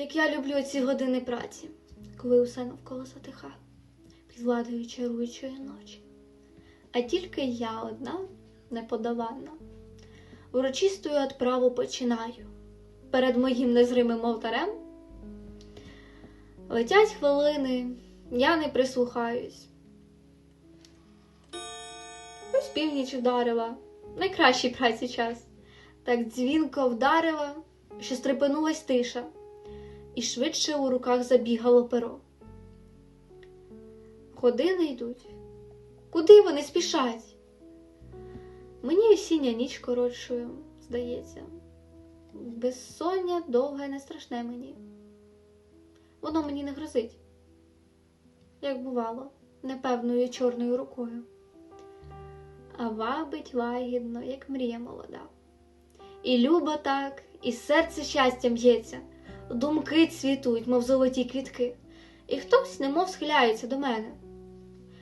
як я люблю ці години праці, коли усе навколо затиха, під владою чаруючої ночі. А тільки я одна неподоланна. Урочистою отправу починаю. Перед моїм незримим алтарем летять хвилини, я не прислухаюсь. Ось північ вдарила, найкращий праці час. Так дзвінко вдарила, що стрепенулась тиша, і швидше у руках забігало перо. Години йдуть, куди вони спішать? Мені осіння ніч коротшою, здається. Безсоння довге не страшне мені. Воно мені не грозить, як бувало, непевною чорною рукою, а вабить лагідно, як мрія молода. І любо так, і серце щастям б'ється, думки цвітуть, мов золоті квітки, і хтось немов схиляється до мене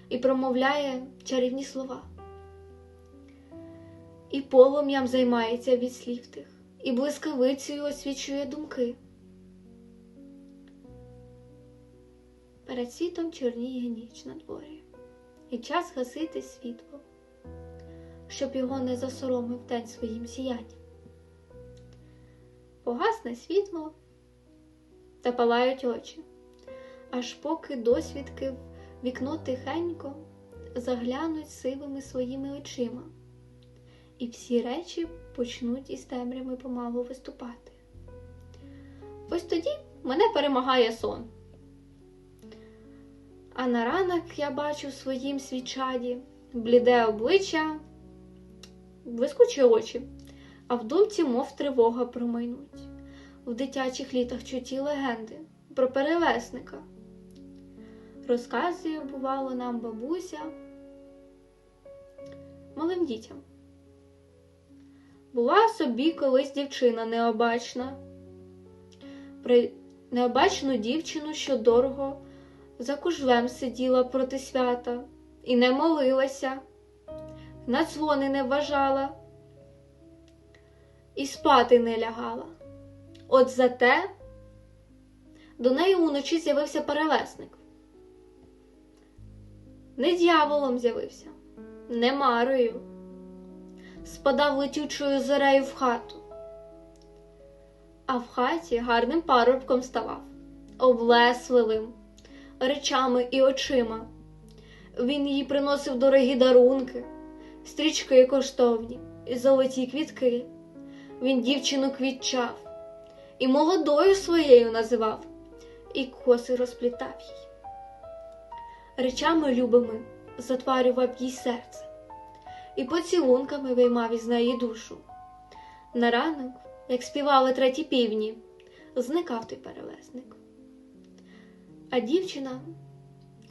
і промовляє чарівні слова. І полум'ям займається від слів тих, і блискавицею освічує думки. Перед світом чорніє ніч на дворі, і час гасити світло, щоб його не засоромив день своїм сіянням. Погасне світло та палають очі, аж поки досвідки в вікно тихенько заглянуть сивими своїми очима, і всі речі почнуть із темрями помалу виступати. Ось тоді мене перемагає сон. А на ранок я бачу в своїм свічаді бліде обличчя, блискучі очі, а в думці, мов тривога промайнуть. В дитячих літах чуті легенди про перелесника. Розказує, бувало, нам бабуся малим дітям. Була собі колись дівчина необачна, При необачну дівчину, що дорого за кужлем сиділа проти свята і не молилася, на дзвони не вважала і спати не лягала. От за те до неї уночі з'явився перелесник. Не дьяволом з'явився, не марою, спадав летючою зорею в хату, а в хаті гарним парубком ставав, облесливим, речами і очима. Він їй приносив дорогі дарунки, стрічки коштовні золоті квітки. Він дівчину квітчав і молодою своєю називав, і коси розплітав їй. Речами любими затварював їй серце, і поцілунками виймав із неї душу. На ранок, як співали треті півні, зникав той перелесник. А дівчина,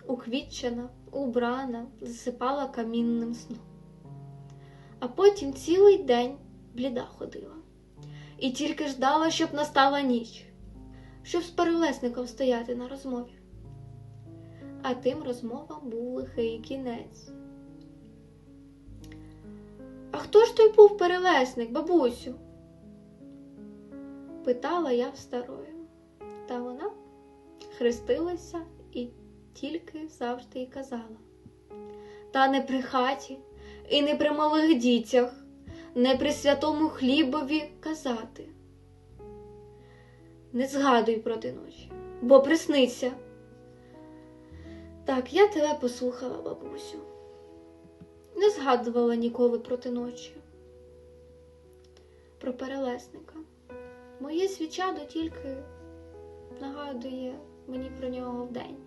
уквітчена, убрана, засипала камінним сном. А потім цілий день бліда ходила і тільки ждала, щоб настала ніч, щоб з перелесником стояти на розмові. А тим розмовам був лихий кінець. А хто ж той був перелесник, бабусю? Питала я в старої, та вона хрестилася і тільки завжди й казала. Та не при хаті і не при малих дітях не при святому хлібові казати. Не згадуй проти ночі, бо присниться. Так, я тебе послухала, бабусю. Не згадувала ніколи проти ночі. Про перелесника. Моє свічадо тільки нагадує мені про нього вдень.